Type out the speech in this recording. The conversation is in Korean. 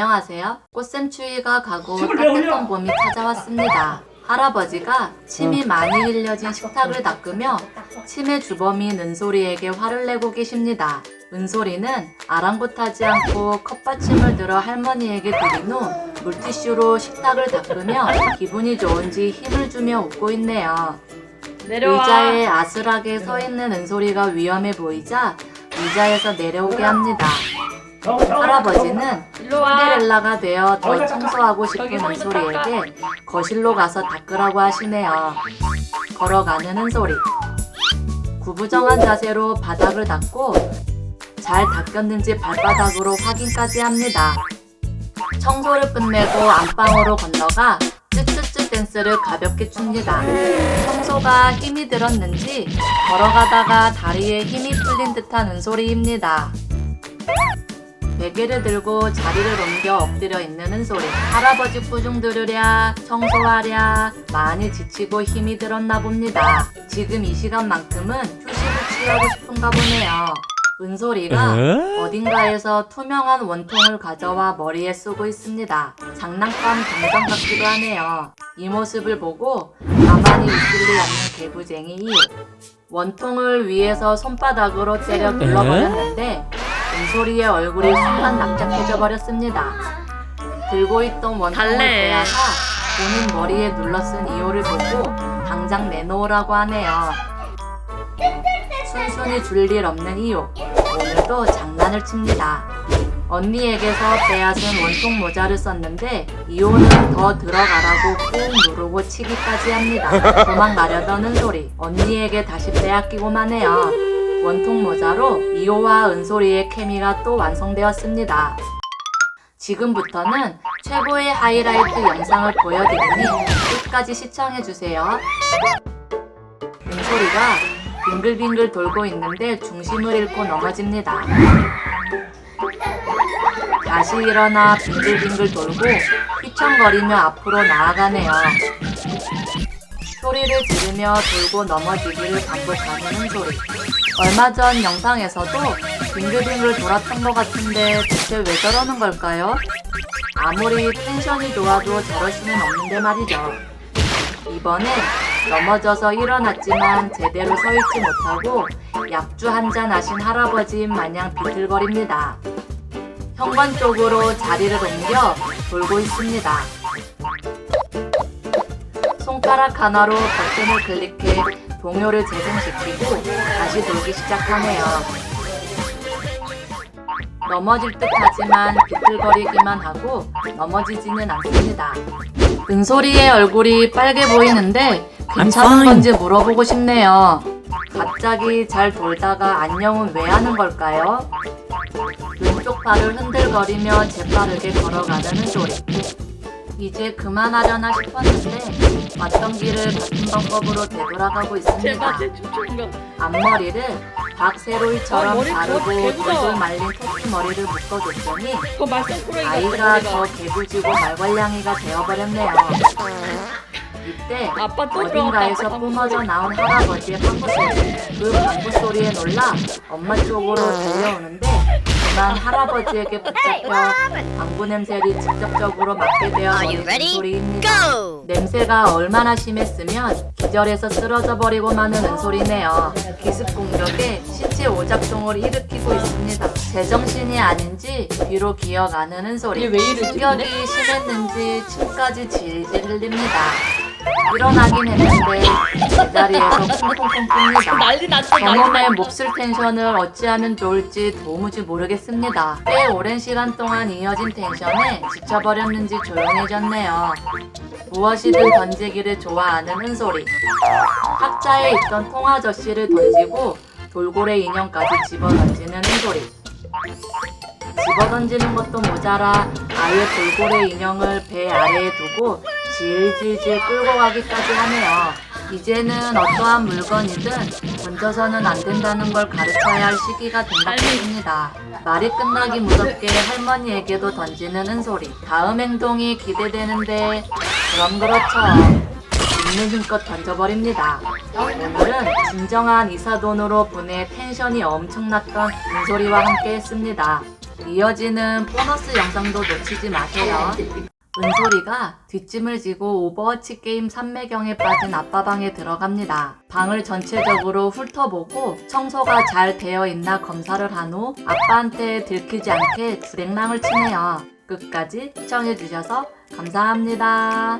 안녕하세요. 꽃샘추위가 가고 따뜻한 봄이 찾아왔습니다. 할아버지가 침이 많이 흘려진 식탁을 닦으며 침의 주범인 은솔이에게 화를 내고 계십니다. 은솔이는 아랑곳하지 않고 컵받침을 들어 할머니에게 드린 후 물티슈로 식탁을 닦으며 기분이 좋은지 힘을 주며 웃고 있네요. 내려와. 의자에 아슬하게 서 있는 은솔이가 위험해 보이자 의자에서 내려오게 합니다. 할아버지는. 신데렐라가 되어 더 청소하고 싶은 은솔이에게 거실로 가서 닦으라고 하시네요. 걸어가는 은솔이. 구부정한 자세로 바닥을 닦고 잘 닦였는지 발바닥으로 확인까지 합니다. 청소를 끝내고 안방으로 건너가 쯔쯔쯔 댄스를 가볍게 춥니다. 청소가 힘이 들었는지 걸어가다가 다리에 힘이 풀린 듯한 은솔이입니다. 베개를 들고 자리를 옮겨 엎드려 있는 은솔이 할아버지 꾸중 들으랴 청소하랴 많이 지치고 힘이 들었나 봅니다. 지금 이 시간만큼은 휴식을 취하고 싶은가 보네요. 은솔이가 에? 어딘가에서 투명한 원통을 가져와 머리에 쓰고 있습니다. 장난감 담당 같기도 하네요. 이 모습을 보고 가만히 있을 리 없는 개구쟁이. 원통을 위에서 손바닥으로 때려 눌러버렸는데 은솔이의 얼굴이 순간 납작해져 버렸습니다. 들고 있던 원통을 달래. 빼앗아 본인 머리에 눌러 쓴 이유를 보고 당장 내놓으라고 하네요. 순순히 줄 일 없는 이유. 오늘도 장난을 칩니다. 언니에게서 빼앗은 원통 모자를 썼는데 이호는 더 들어가라고 꾹 누르고 치기까지 합니다. 도망 가려던 은솔이 언니에게 다시 빼앗기고만 해요. 원통 모자로 이호와 은솔이의 케미가 또 완성되었습니다. 지금부터는 최고의 하이라이트 영상을 보여드리니 끝까지 시청해주세요. 은솔이가 빙글빙글 돌고 있는데 중심을 잃고 넘어집니다. 다시 일어나 빙글빙글 돌고 휘청거리며 앞으로 나아가네요. 소리를 지르며 돌고 넘어지기를 반복하는 은솔이. 얼마 전 영상에서도 빙글빙글 돌았던 것 같은데 대체 왜 저러는 걸까요? 아무리 텐션이 좋아도 저럴 수는 없는데 말이죠. 이번엔 넘어져서 일어났지만 제대로 서 있지 못하고 약주 한 잔 하신 할아버지인 마냥 비틀거립니다. 현관 쪽으로 자리를 옮겨 돌고 있습니다. 손가락 하나로 버튼을 클릭해 동요를 재생시키고 다시 돌기 시작하네요. 넘어질 듯 하지만 비틀거리기만 하고 넘어지지는 않습니다. 은솔이의 얼굴이 빨개 보이는데 괜찮은. 건지 물어보고 싶네요. 갑자기 잘 돌다가 안녕은 왜 하는 걸까요? 왼쪽 발을 흔들거리며 재빠르게 걸어가는 은솔 이. 이제 그만하려나 싶었는데 왔던 길을 같은 방법으로 되돌아가고 있습니다. 앞머리를 박세로이처럼 아, 머리 자르고 그거 개구다. 돌돌 말린 토끼 머리를 묶어줬더니 그 아이가 더. 개구지고 말괄량이가 되어버렸네요. 이때 아빠 또 어딘가에서. 뿜어져 나온 할아버지의 방구 소리. 그 방구 소리에 놀라 엄마 쪽으로 달려오는데 그만 할아버지에게 붙잡혀 방구 냄새를 직접적으로 맡게 되어버린 은솔이입니다. 냄새가 얼마나 심했으면 기절해서 쓰러져 버리고 마는 은솔이네요. 기습 공격에 신체 오작동을 일으키고 있습니다. 제정신이 아닌지 뒤로 기어가는 은솔이. 얘왜 이러지, 충격이 심했는지 침까지 질질 흘립니다. 일어나긴 했는데 제자리에서 쿵쿵쿵 풉니다. 난리 났어 난리 났어. 몹쓸 텐션을 어찌하면 좋을지 도무지 모르겠습니다. 꽤 오랜 시간 동안 이어진 텐션에 지쳐버렸는지 조용해졌네요. 무엇이든 던지기를 좋아하는 은솔이. 탁자에 있던 통아저씨를 던지고 돌고래 인형까지 집어던지는 은솔이. 집어던지는 것도 모자라 아예 돌고래 인형을 배 아래에 두고 질질질 끌고 가기까지 하네요. 이제는 어떠한 물건이든 던져서는 안 된다는 걸 가르쳐야 할 시기가 된 것 같습니다. 말이 끝나기 무섭게 할머니에게도 던지는 은솔이. 다음 행동이 기대되는데 그럼 그렇죠. 있는 힘껏 던져버립니다. 오늘은 진정한 이사돈으로 보내 텐션이 엄청났던 은솔이와 함께 했습니다. 이어지는 보너스 영상도 놓치지 마세요. 은솔이가 뒷짐을 지고 오버워치 게임 산매경에 빠진 아빠 방에 들어갑니다. 방을 전체적으로 훑어보고 청소가 잘 되어 있나 검사를 한 후 아빠한테 들키지 않게 주랭랑을 치네요. 끝까지 시청해주셔서 감사합니다.